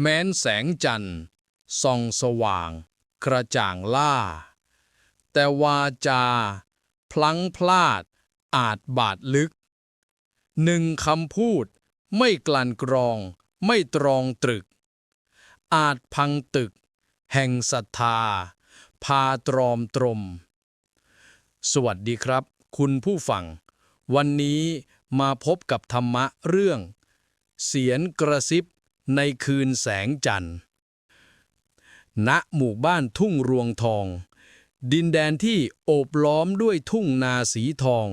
แม้นแสงจันทร์ส่องสว่าง กระจ่างล่า แต่วาจา พลั้งพลาด อาจบาดลึก หนึ่งคำพูด ไม่กลั่นกรอง ไม่ตรองตรึก อาจพังตึก แห่งศรัทธา พาตรอมตรม สวัสดีครับ คุณผู้ฟัง วันนี้มาพบกับธรรมะเรื่อง เสียงกระซิบ ในคืนแสงจันทร์ ณ หมู่บ้านทุ่งรวงทอง ดินแดนที่โอบล้อมด้วยทุ่งนาสีทอง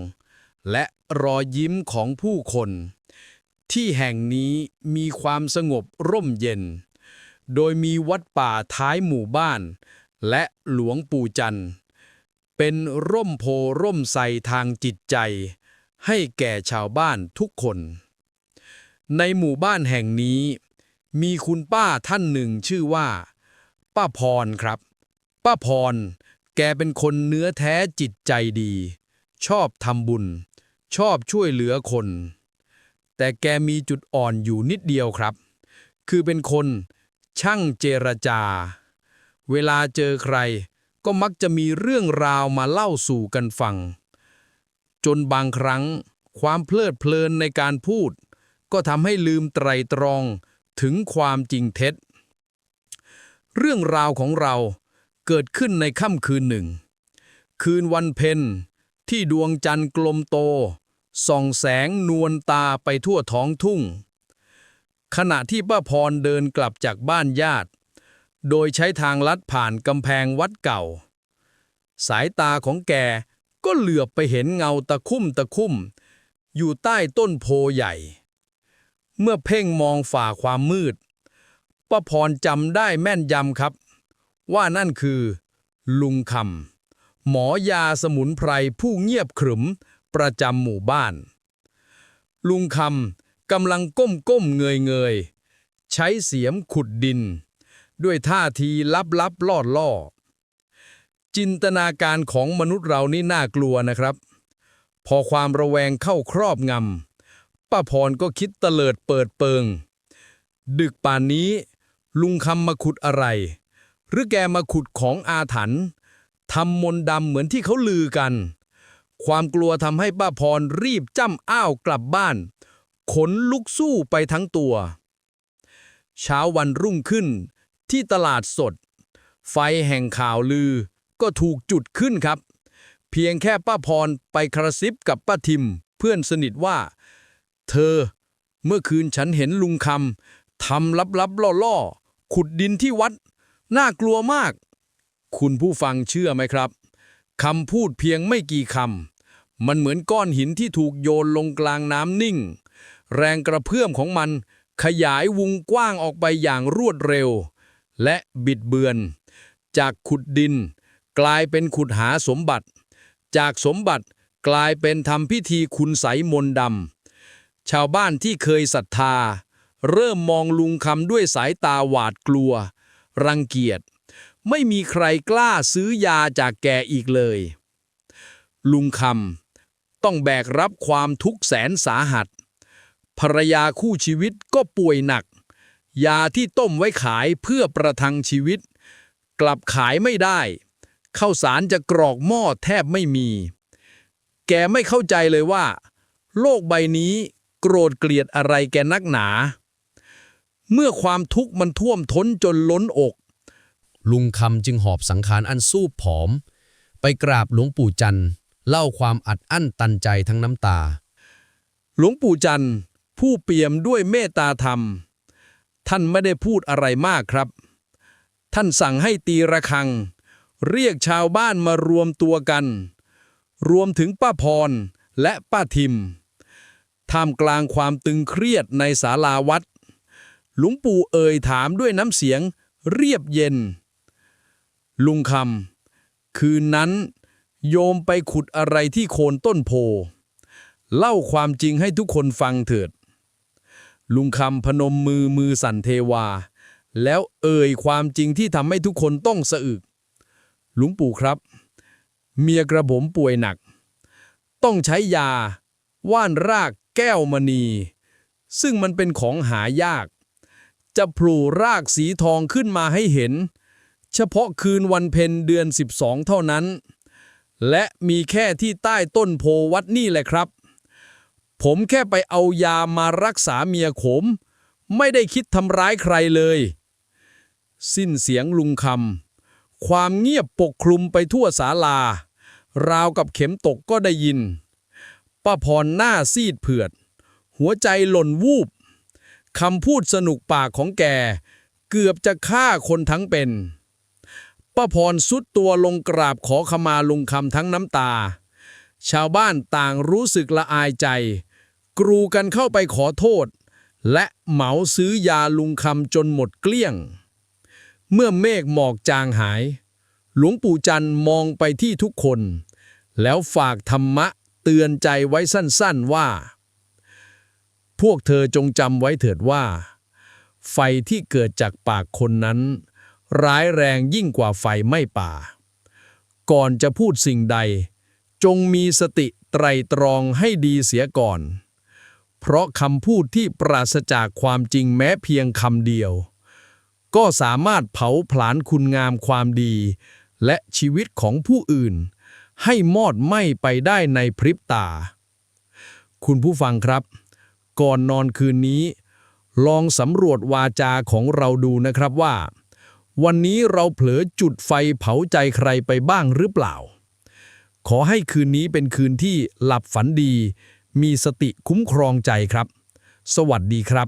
และรอยยิ้มของผู้คน ที่แห่งนี้มีความสงบร่มเย็น โดยมีวัดป่าท้ายหมู่บ้าน และหลวงปู่จันทร์ เป็นร่มโพร่มไทรทางจิตใจ ให้แก่ชาวบ้านทุกคนในหมู่บ้านแห่งนี้ มีคุณป้าท่านหนึ่งชื่อว่า ป้าพรครับ ป้าพร แกเป็นคนเนื้อแท้จิตใจดี ชอบทำบุญ ชอบช่วยเหลือคน แต่แกมีจุดอ่อนอยู่นิดเดียวครับ คือเป็นคนช่างเจรจา เวลาเจอใครก็มักจะมีเรื่องราวมาเล่าสู่กันฟัง จนบางครั้งความเพลิดเพลินในการพูด ก็ทำให้ลืมไตรตรอง ถึงความจริงเท็จ เรื่องราวของเราเกิดขึ้นในค่ำคืนหนึ่ง คืนวันเพ็ญที่ดวงจันทร์กลมโต ส่องแสงนวลตาไปทั่วท้องทุ่ง ขณะที่ป้าพรเดินกลับจากบ้านญาติ โดยใช้ทางลัดผ่านกำแพงวัดเก่า สายตาของแกก็เหลือบไปเห็นเงาตะคุ่มตะคุ่ม อยู่ใต้ต้นโพใหญ่ เมื่อเพ่งมองฝ่าความมืดป้าพรจำได้แม่นยำครับ ว่านั่นคือ ลุงคำหมอยาสมุนไพรผู้เงียบขรึม ประจำหมู่บ้าน ลุงคำกำลังก้มก้มเงยเงยใช้เสียมขุดดิน ด้วยท่าทีลับลับล่อล่อจินตนาการของมนุษย์เรานี่น่ากลัวนะครับ พอความระแวงเข้าครอบงำ ป้าพรก็คิดเตลิดเปิดเปิง ดึกป่านนี้ ลุงคำมาขุดอะไร หรือแกมาขุดของอาถรรพ์ทำมนดำเหมือนที่เขาลือกัน ความกลัวทำให้ป้าพรรีบจ้ำอ้าวกลับบ้าน ขนลุกสู้ไปทั้งตัว เช้าวันรุ่งขึ้นที่ตลาดสด ไฟแห่งข่าวลือก็ถูกจุดขึ้นครับ เพียงแค่ป้าพรไปกระซิบกับป้าทิม เพื่อนสนิทว่า เธอ เมื่อคืนฉันเห็นลุงคำทำลับๆล่อๆ ขุดดินที่วัด น่ากลัวมาก คุณผู้ฟังเชื่อไหมครับคำพูดเพียงไม่กี่คำมันเหมือนก้อนหินที่ถูกโยนลงกลางน้ำนิ่ง แรงกระเพื่อมของมันขยายวงกว้างออกไปอย่างรวดเร็ว และบิดเบือน จากขุดดิน กลายเป็นขุดหาสมบัติ จากสมบัติกลายเป็นทำพิธีคุณไสมนดำ ชาวบ้านที่เคยศรัทธา เริ่มมองลุงคำด้วยสายตาหวาดกลัว รังเกียจ ไม่มีใครกล้าซื้อยาจากแกอีกเลย ลุงคำต้องแบกรับความทุกข์แสนสาหัส ภรรยาคู่ชีวิตก็ป่วยหนัก ยาที่ต้มไว้ขายเพื่อประทังชีวิต กลับขายไม่ได้ข้าวสารจะกรอกหม้อแทบไม่มี แกไม่เข้าใจเลยว่า โลกใบนี้ โกรธเกลียดอะไรแกนักหนา เมื่อความทุกข์มันท่วมท้นจนล้นอก ลุงคำจึงหอบสังขารอันสู้ผอม ไปกราบหลวงปู่จันทร์เล่าความอัดอั้นตันใจทั้งน้ำตา หลวงปู่จันทร์ผู้เปี่ยมด้วยเมตตาธรรม ท่านไม่ได้พูดอะไรมากครับ ท่านสั่งให้ตีระฆัง เรียกชาวบ้านมารวมตัวกัน รวมถึงป้าพรและป้าทิม ท่ามกลางความตึงเครียดในศาลาวัด หลวงปู่เอ่ยถามด้วยน้ำเสียงเรียบเย็น ลุงคำคืนนั้น โยมไปขุดอะไรที่โคนต้นโพ เล่าความจริงให้ทุกคนฟังเถิด ลุงคำพนมมือมือสั่นเทวา แล้วเอ่ยความจริงที่ทำให้ทุกคนต้องสะอึกหลวงปู่ครับ เมียกระผมป่วยหนัก ต้องใช้ยา ว่านราก แก้วมณี ซึ่งมันเป็นของหายาก จะโผล่รากสีทองขึ้นมาให้เห็น เฉพาะคืนวันเพ็ญเดือน 12 เท่านั้น และมีแค่ที่ใต้ต้นโพวัดนี่แหละครับ ผมแค่ไปเอายามารักษาเมียขม ไม่ได้คิดทำร้ายใครเลย สิ้นเสียงลุงคำความเงียบปกคลุมไปทั่วศาลาราวกับเข็มตกก็ได้ยิน ป้าพรหน้าซีดเผือด หัวใจหล่นวูบคำพูดสนุกปากของแก เกือบจะฆ่าคนทั้งเป็นป้าพรสุดตัวลงกราบขอขมาลุงคำทั้งน้ำตา ชาวบ้านต่างรู้สึกละอายใจ กรูกันเข้าไปขอโทษ และเหมาซื้อยาลุงคำจนหมดเกลี้ยง เมื่อเมฆหมอกจางหาย หลวงปู่จันมองไปที่ทุกคน แล้วฝากธรรมะ เตือนใจไว้สั้นๆว่า พวกเธอจงจำไว้เถิดว่า ไฟที่เกิดจากปากคนนั้น ร้ายแรงยิ่งกว่าไฟไม้ป่า ก่อนจะพูดสิ่งใด จงมีสติไตรตรองให้ดีเสียก่อน เพราะคำพูดที่ปราศจากความจริงแม้เพียงคำเดียว ก็สามารถเผาผลาญคุณงามความดี และชีวิตของผู้อื่น ให้มอดไหม้ไปได้ในพริบตา คุณผู้ฟังครับ ก่อนนอนคืนนี้ ลองสำรวจวาจาของเราดูนะครับว่า วันนี้เราเผลอจุดไฟเผาใจใครไปบ้างหรือเปล่า ขอให้คืนนี้เป็นคืนที่หลับฝันดี มีสติคุ้มครองใจครับ สวัสดีครับ